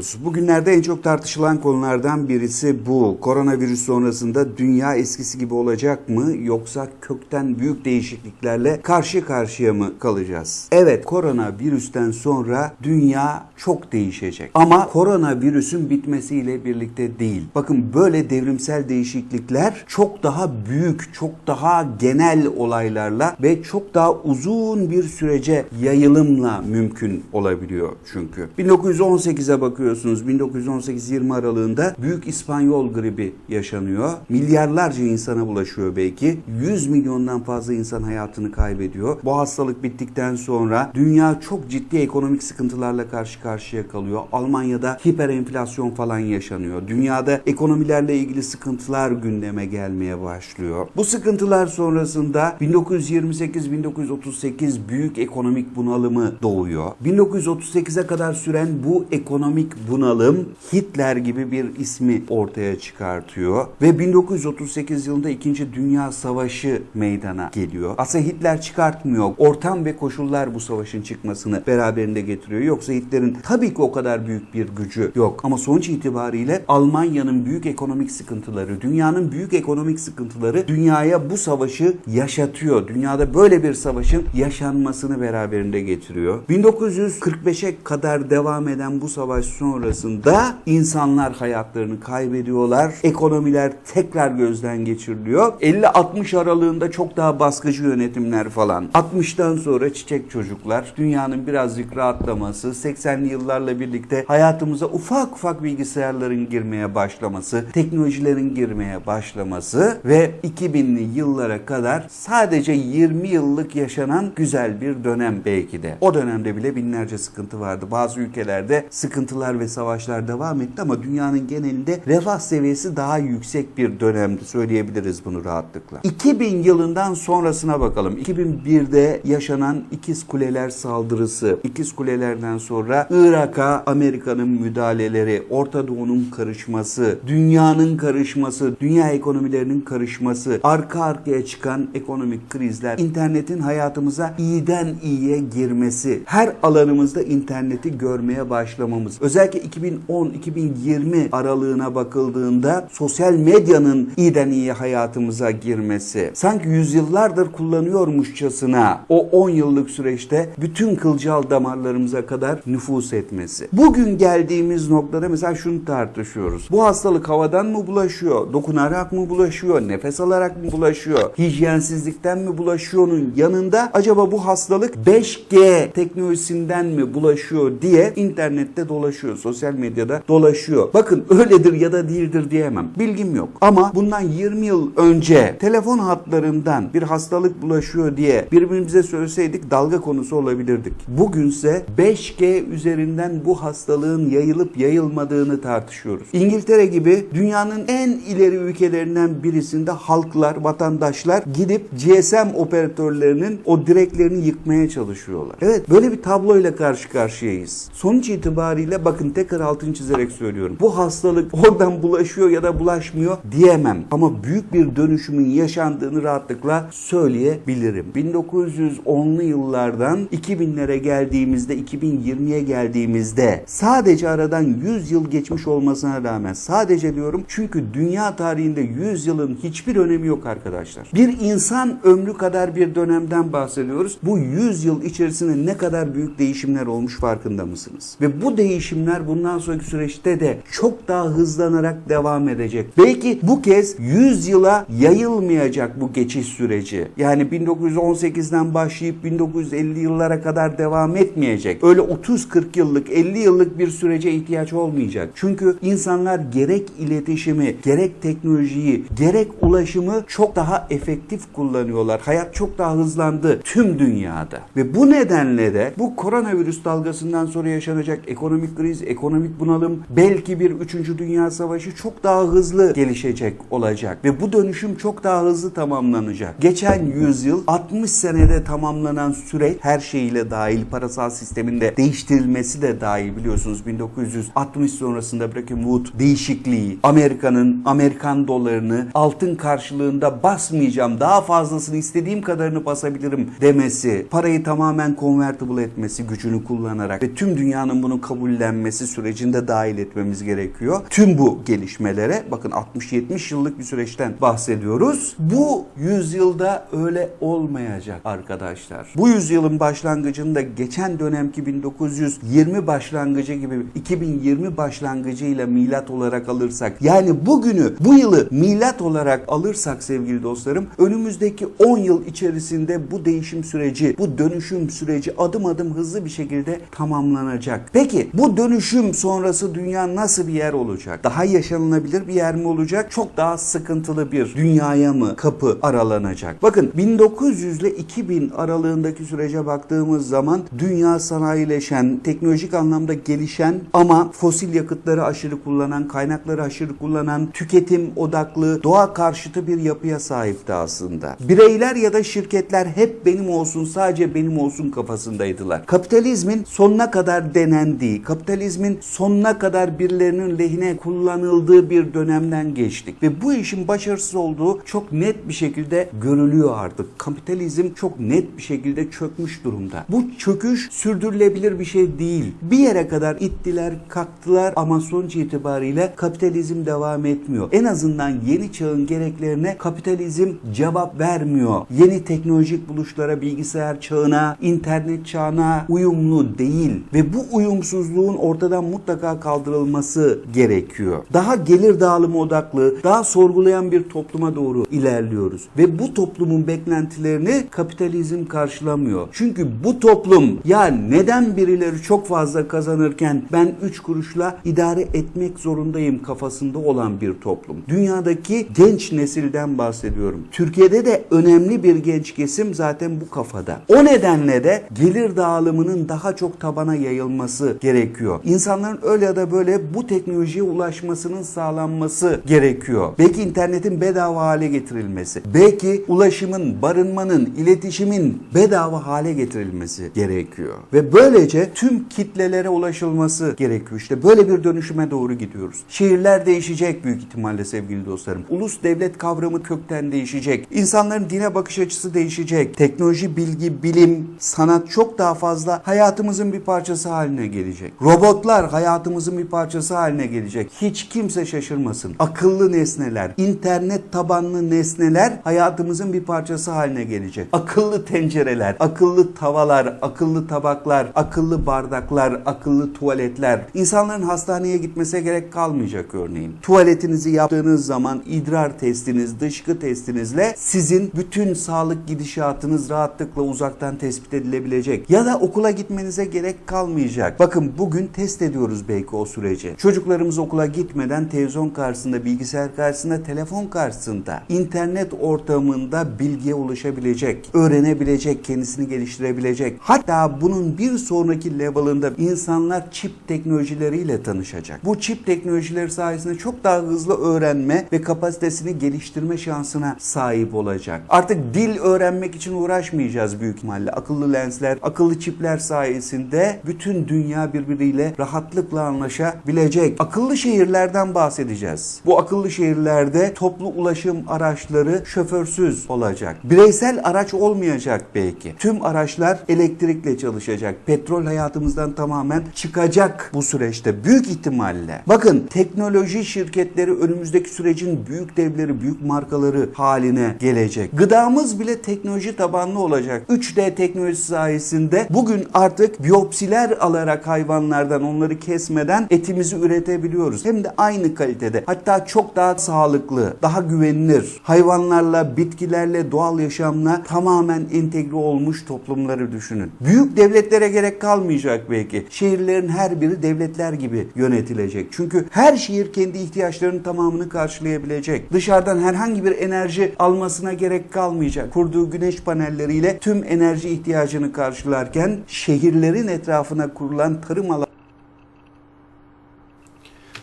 konuşuyoruz. Bugünlerde en çok tartışılan konulardan birisi bu. Koronavirüs sonrasında dünya eskisi gibi olacak mı yoksa kökten büyük değişikliklerle karşı karşıya mı kalacağız? Evet, koronavirüsten sonra dünya çok değişecek. Ama koronavirüsün bitmesiyle birlikte değil. Bakın böyle devrimsel değişiklikler çok daha büyük, çok daha genel olaylarla ve çok daha uzun bir sürece yayılımla mümkün olabiliyor çünkü. 1918'e bakıyorsunuz. 1918-20 aralığında Büyük İspanyol gribi yaşanıyor. Milyarlarca insana bulaşıyor belki. 100 milyondan fazla insan hayatını kaybediyor. Bu hastalık bittikten sonra dünya çok ciddi ekonomik sıkıntılarla karşı karşıya kalıyor. Almanya'da hiperenflasyon falan yaşanıyor. Dünyada ekonomilerle ilgili sıkıntılar gündeme gelmeye başlıyor. Bu sıkıntılar sonrasında 1928-1938 büyük ekonomik bunalımı doğuyor. 1938'e kadar süren bu ekonomik bunalım Hitler gibi bir ismi ortaya çıkartıyor ve 1938 yılında 2. Dünya Savaşı meydana geliyor. Aslında Hitler çıkartmıyor. Ortam ve koşullar bu savaşın çıkmasını beraberinde getiriyor. Yoksa Hitler'in tabii ki o kadar büyük bir gücü yok. Ama sonuç itibariyle Almanya'nın büyük ekonomik sıkıntıları, dünyanın büyük ekonomik sıkıntıları dünyaya bu savaşı yaşatıyor. Dünyada böyle bir savaşın yaşanmasını beraberinde getiriyor. 1945'e kadar devam eden bu savaş sonrasında insanlar hayatlarını kaybediyorlar. Ekonomiler tekrar gözden geçiriliyor. 50-60 aralığında çok daha baskıcı yönetimler falan. 60'tan sonra çiçek çocuklar, dünyanın birazcık rahatlaması, 80'li yıllarla birlikte hayatımıza ufak ufak bilgisayarların girmeye başlaması, teknolojilerin girmeye başlaması ve 2000'li yıllara kadar sadece 20 yıllık yaşanan güzel bir dönem belki de. O dönemde bile binlerce sıkıntı vardı. Bazı ülkelerde sıkıntılar ve savaşlar devam etti ama dünyanın genelinde refah seviyesi daha yüksek bir dönemdi. Söyleyebiliriz bunu rahatlıkla. 2000 yılından sonrasına bakalım. 2001'de yaşanan İkiz Kuleler saldırısı. İkiz Kulelerden sonra Irak'a Amerika'nın müdahaleleri, Orta Doğu'nun karışması, dünyanın karışması, dünya ekonomilerinin karışması, arka arkaya çıkan ekonomik krizler, internetin hayatımıza iyiden iyiye girmesi, her alanımızda interneti görmeye başlamamız. Özellikle 2010-2020 aralığına bakıldığında sosyal medyanın iyiden iyiye hayatımıza girmesi, sanki yüzyıllardır kullanıyormuşçasına o 10 yıllık süreçte bütün kılcal damarlarımıza kadar nüfus etmesi. Bugün geldiğimiz noktada mesela şunu tartışıyoruz. Bu hastalık havadan mı bulaşıyor? Dokunarak mı bulaşıyor? Nefes alarak mı bulaşıyor? Hijyensizlikten mi bulaşıyor'nun yanında acaba bu hastalık 5G teknolojisinden mi bulaşıyor diye internette dolaşıyor. Sosyal medyada dolaşıyor. Bakın öyledir ya da değildir diyemem. Bilgim yok. Ama bundan 20 yıl önce telefon hatlarından bir hastalık bulaşıyor diye birbirimize söyleseydik dalga konusu olabilirdik. Bugünse 5G üzerinden bu hastalığın yayılıp yayılmadığını tartışıyoruz. İngiltere gibi dünyanın en ileri ülkelerinden birisinde halklar, vatandaşlar gidip GSM operatörlerinin o direklerini yıkmaya çalışıyorlar. Evet böyle bir tabloyla karşı karşıyayız. Sonuç itibariyle bakın tekrar altını çizerek söylüyorum. Bu hastalık oradan bulaşıyor ya da bulaşmıyor diyemem. Ama büyük bir dönüşümün yaşandığını rahatlıkla söyleyebilirim. 1910'lu yıllardan 2000'lere geldiğimizde 2020'ye geldiğimizde sadece aradan 100 yıl geçmiş olmasına rağmen sadece diyorum çünkü dünya tarihinde 100 yılın hiçbir önemi yok arkadaşlar. Bir insan ömrü kadar bir dönemden bahsediyoruz. Bu 100 yıl içerisinde ne kadar büyük değişimler olmuş farkında mısınız? Ve bu değişimler bundan sonraki süreçte de çok daha hızlanarak devam edecek. Belki bu kez 100 yıla yayılmayacak bu geçiş süreci. Yani 1918'den başlayıp 1950 yıllara kadar devam etmeyecek. Öyle 30-40 yıllık, 50 yıllık bir sürece ihtiyaç olmayacak. Çünkü insanlar gerek iletişimi, gerek teknolojiyi, gerek ulaşımı çok daha efektif kullanıyorlar. Hayat çok daha hızlandı tüm dünyada. Ve bu nedenle de bu koronavirüs dalgasından sonra yaşanacak ekonomik kriz, ekonomik bunalım, belki bir 3. Dünya Savaşı çok daha hızlı gelişecek olacak. Ve bu dönüşüm çok daha hızlı tamamlanacak. Geçen yüzyıl 60 senede tamamlanan süreç her şeyiyle dahil parasal sisteminde değiştirilmesi de dahil biliyorsunuz 1960 sonrasında Bretton değişikliği Amerika'nın Amerikan dolarını altın karşılığında basmayacağım daha fazlasını istediğim kadarını basabilirim demesi parayı tamamen convertible etmesi gücünü kullanarak ve tüm dünyanın bunu kabullenmesi gelişmesi sürecinde dahil etmemiz gerekiyor. Tüm bu gelişmelere bakın 60-70 yıllık bir süreçten bahsediyoruz. Bu yüzyılda öyle olmayacak arkadaşlar. Bu yüzyılın başlangıcında geçen dönemki 1920 başlangıcı gibi 2020 başlangıcıyla milat olarak alırsak yani bugünü bu yılı milat olarak alırsak sevgili dostlarım önümüzdeki 10 yıl içerisinde bu değişim süreci bu dönüşüm süreci adım adım hızlı bir şekilde tamamlanacak. Peki bu dönüşüm sonrası dünya nasıl bir yer olacak? Daha yaşanılabilir bir yer mi olacak? Çok daha sıkıntılı bir dünyaya mı kapı aralanacak? Bakın 1900 ile 2000 aralığındaki sürece baktığımız zaman dünya sanayileşen, teknolojik anlamda gelişen ama fosil yakıtları aşırı kullanan, kaynakları aşırı kullanan, tüketim odaklı, doğa karşıtı bir yapıya sahipti aslında. Bireyler ya da şirketler hep benim olsun, sadece benim olsun kafasındaydılar. Kapitalizmin sonuna kadar denendiği, kapitalizmin sonuna kadar birilerinin lehine kullanıldığı bir dönemden geçtik. Ve bu işin başarısız olduğu çok net bir şekilde görülüyor artık. Kapitalizm çok net bir şekilde çökmüş durumda. Bu çöküş sürdürülebilir bir şey değil. Bir yere kadar ittiler, kalktılar ama sonuç itibariyle kapitalizm devam etmiyor. En azından yeni çağın gereklerine kapitalizm cevap vermiyor. Yeni teknolojik buluşlara, bilgisayar çağına, internet çağına uyumlu değil ve bu uyumsuzluğun ortadan mutlaka kaldırılması gerekiyor. Daha gelir dağılımı odaklı, daha sorgulayan bir topluma doğru ilerliyoruz ve bu toplumun beklentilerini kapitalizm karşılamıyor. Çünkü bu toplum ya neden birileri çok fazla kazanırken ben 3 kuruşla idare etmek zorundayım kafasında olan bir toplum. Dünyadaki genç nesilden bahsediyorum. Türkiye'de de önemli bir genç kesim zaten bu kafada. O nedenle de gelir dağılımının daha çok tabana yayılması gerekiyor. İnsanların öyle ya da böyle bu teknolojiye ulaşmasının sağlanması gerekiyor. Belki internetin bedava hale getirilmesi, belki ulaşımın, barınmanın, iletişimin bedava hale getirilmesi gerekiyor. Ve böylece tüm kitlelere ulaşılması gerekiyor. İşte böyle bir dönüşüme doğru gidiyoruz. Şehirler değişecek büyük ihtimalle sevgili dostlarım. Ulus devlet kavramı kökten değişecek. İnsanların dine bakış açısı değişecek. Teknoloji, bilgi, bilim, sanat çok daha fazla hayatımızın bir parçası haline gelecek. Robotlar hayatımızın bir parçası haline gelecek. Hiç kimse şaşırmasın. Akıllı nesneler, internet tabanlı nesneler hayatımızın bir parçası haline gelecek. Akıllı tencereler, akıllı tavalar, akıllı tabaklar, akıllı bardaklar, akıllı tuvaletler. İnsanların hastaneye gitmesine gerek kalmayacak örneğin. Tuvaletinizi yaptığınız zaman idrar testiniz, dışkı testinizle sizin bütün sağlık gidişatınız rahatlıkla uzaktan tespit edilebilecek. Ya da okula gitmenize gerek kalmayacak. Bakın bugün test ediyoruz belki o süreci. Çocuklarımız okula gitmeden televizyon karşısında, bilgisayar karşısında, telefon karşısında, internet ortamında bilgiye ulaşabilecek, öğrenebilecek, kendisini geliştirebilecek. Hatta bunun bir sonraki level'ında insanlar çip teknolojileriyle tanışacak. Bu çip teknolojileri sayesinde çok daha hızlı öğrenme ve kapasitesini geliştirme şansına sahip olacak. Artık dil öğrenmek için uğraşmayacağız büyük ihtimalle. Akıllı lensler, akıllı çipler sayesinde bütün dünya birbiriyle rahatlıkla anlaşabilecek. Akıllı şehirlerden bahsedeceğiz. Bu akıllı şehirlerde toplu ulaşım araçları şoförsüz olacak. Bireysel araç olmayacak belki. Tüm araçlar elektrikle çalışacak. Petrol hayatımızdan tamamen çıkacak bu süreçte büyük ihtimalle. Bakın teknoloji şirketleri önümüzdeki sürecin büyük devleri, büyük markaları haline gelecek. Gıdamız bile teknoloji tabanlı olacak. 3D teknolojisi sayesinde bugün artık biyopsiler alarak hayvanlardan onları kesmeden etimizi üretebiliyoruz. Hem de aynı kalitede. Hatta çok daha sağlıklı, daha güvenilir. Hayvanlarla, bitkilerle, doğal yaşamla tamamen entegre olmuş toplumları düşünün. Büyük devletlere gerek kalmayacak belki. Şehirlerin her biri devletler gibi yönetilecek. Çünkü her şehir kendi ihtiyaçlarının tamamını karşılayabilecek. Dışarıdan herhangi bir enerji almasına gerek kalmayacak. Kurduğu güneş panelleriyle tüm enerji ihtiyacını karşılarken şehirlerin etrafına kurulan tarım alanı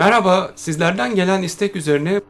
Merhaba, sizlerden gelen istek üzerine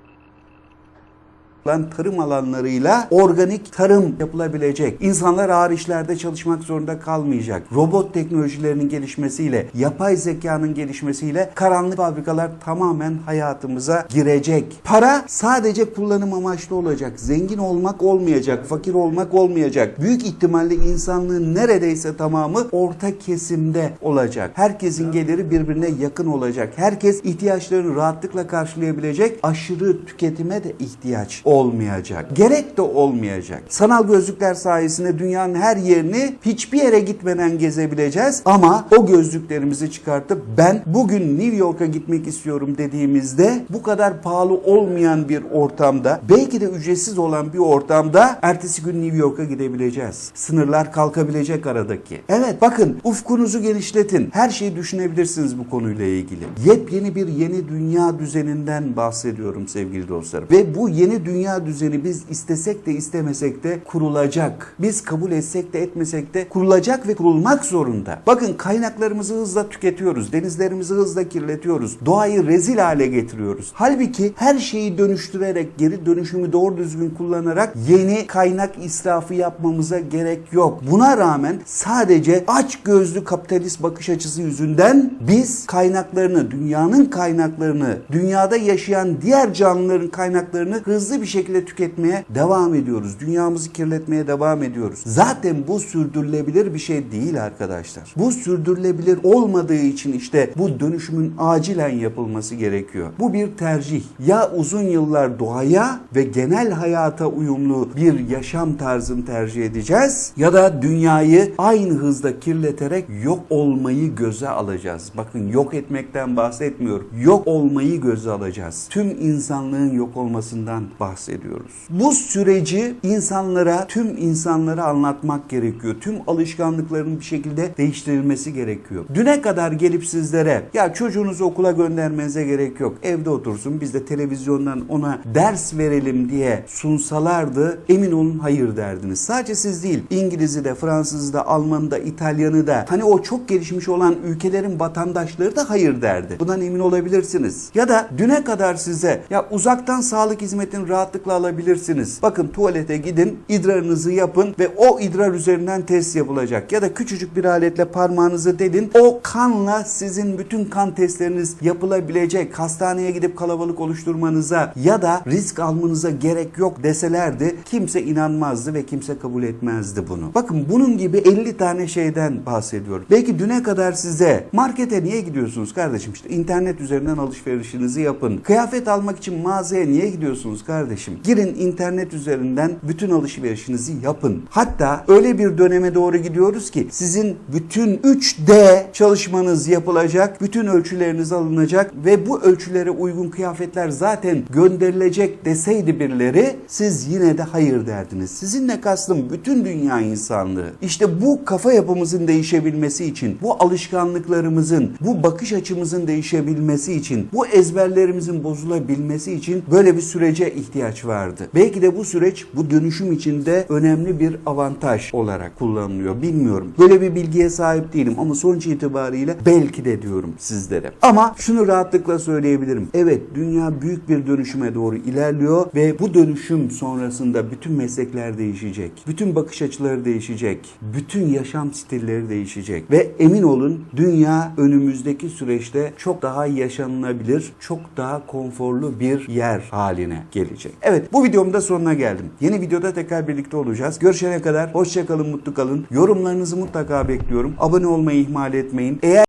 olan tarım alanlarıyla organik tarım yapılabilecek. İnsanlar ağır işlerde çalışmak zorunda kalmayacak. Robot teknolojilerinin gelişmesiyle, yapay zekanın gelişmesiyle karanlık fabrikalar tamamen hayatımıza girecek. Para sadece kullanım amaçlı olacak. Zengin olmak olmayacak, fakir olmak olmayacak. Büyük ihtimalle insanlığın neredeyse tamamı orta kesimde olacak. Herkesin geliri birbirine yakın olacak. Herkes ihtiyaçlarını rahatlıkla karşılayabilecek. Aşırı tüketime de ihtiyaç olmayacak. Gerek de olmayacak. Sanal gözlükler sayesinde dünyanın her yerini hiçbir yere gitmeden gezebileceğiz. Ama o gözlüklerimizi çıkartıp ben bugün New York'a gitmek istiyorum dediğimizde bu kadar pahalı olmayan bir ortamda belki de ücretsiz olan bir ortamda ertesi gün New York'a gidebileceğiz. Sınırlar kalkabilecek aradaki. Evet bakın ufkunuzu genişletin. Her şeyi düşünebilirsiniz bu konuyla ilgili. Yepyeni bir yeni dünya düzeninden bahsediyorum sevgili dostlarım. Ve bu yeni dünya düzeni biz istesek de istemesek de kurulacak. Biz kabul etsek de etmesek de kurulacak ve kurulmak zorunda. Bakın kaynaklarımızı hızla tüketiyoruz. Denizlerimizi hızla kirletiyoruz. Doğayı rezil hale getiriyoruz. Halbuki her şeyi dönüştürerek, geri dönüşümü doğru düzgün kullanarak yeni kaynak israfı yapmamıza gerek yok. Buna rağmen sadece aç gözlü kapitalist bakış açısı yüzünden biz kaynaklarını, dünyanın kaynaklarını, dünyada yaşayan diğer canlıların kaynaklarını hızlı bir şekilde tüketmeye devam ediyoruz. Dünyamızı kirletmeye devam ediyoruz. Zaten bu sürdürülebilir bir şey değil arkadaşlar. Bu sürdürülebilir olmadığı için işte bu dönüşümün acilen yapılması gerekiyor. Bu bir tercih. Ya uzun yıllar doğaya ve genel hayata uyumlu bir yaşam tarzını tercih edeceğiz ya da dünyayı aynı hızda kirleterek yok olmayı göze alacağız. Bakın yok etmekten bahsetmiyorum. Yok olmayı göze alacağız. Tüm insanlığın yok olmasından bahsediyoruz. Bu süreci insanlara, tüm insanlara anlatmak gerekiyor. Tüm alışkanlıkların bir şekilde değiştirilmesi gerekiyor. Düne kadar gelip sizlere ya çocuğunuzu okula göndermenize gerek yok. Evde otursun biz de televizyondan ona ders verelim diye sunsalardı emin olun hayır derdiniz. Sadece siz değil İngiliz'i de Fransız'ı da Alman'ı da İtalyan'ı da hani o çok gelişmiş olan ülkelerin vatandaşları da hayır derdi. Bundan emin olabilirsiniz. Ya da düne kadar size ya uzaktan sağlık hizmetini rahatlıkla alabilirsiniz. Bakın tuvalete gidin idrarınızı yapın ve o idrar üzerinden test yapılacak. Ya da küçücük bir aletle parmağınızı delin. O kanla sizin bütün kan testleriniz yapılabilecek. Hastaneye gidip kalabalık oluşturmanıza ya da risk almanıza gerek yok deselerdi kimse inanmazdı ve kimse kabul etmezdi bunu. Bakın bunun gibi 50 tane şeyden bahsediyorum. Belki düne kadar size markete niye gidiyorsunuz kardeşim? İşte internet üzerinden alışverişinizi yapın. Kıyafet almak için mağazaya niye gidiyorsunuz kardeşim? Girin internet üzerinden bütün alışverişinizi yapın. Hatta öyle bir döneme doğru gidiyoruz ki sizin bütün 3D çalışmanız yapılacak, bütün ölçüleriniz alınacak ve bu ölçülere uygun kıyafetler zaten gönderilecek deseydi birileri siz yine de hayır derdiniz. Sizinle kastım bütün dünya insanlığı. İşte bu kafa yapımızın değişebilmesi için, bu alışkanlıklarımızın, bu bakış açımızın değişebilmesi için, bu ezberlerimizin bozulabilmesi için böyle bir sürece ihtiyaç vardı. Belki de bu süreç bu dönüşüm içinde önemli bir avantaj olarak kullanılıyor. Bilmiyorum. Böyle bir bilgiye sahip değilim ama sonuç itibariyle belki de diyorum sizlere. Ama şunu rahatlıkla söyleyebilirim. Evet dünya büyük bir dönüşüme doğru ilerliyor ve bu dönüşüm sonrasında bütün meslekler değişecek. Bütün bakış açıları değişecek. Bütün yaşam stilleri değişecek. Ve emin olun dünya önümüzdeki süreçte çok daha yaşanılabilir, çok daha konforlu bir yer haline gelecek. Evet bu videomun da sonuna geldim. Yeni videoda tekrar birlikte olacağız. Görüşene kadar hoşçakalın, mutlu kalın. Yorumlarınızı mutlaka bekliyorum. Abone olmayı ihmal etmeyin. Eğer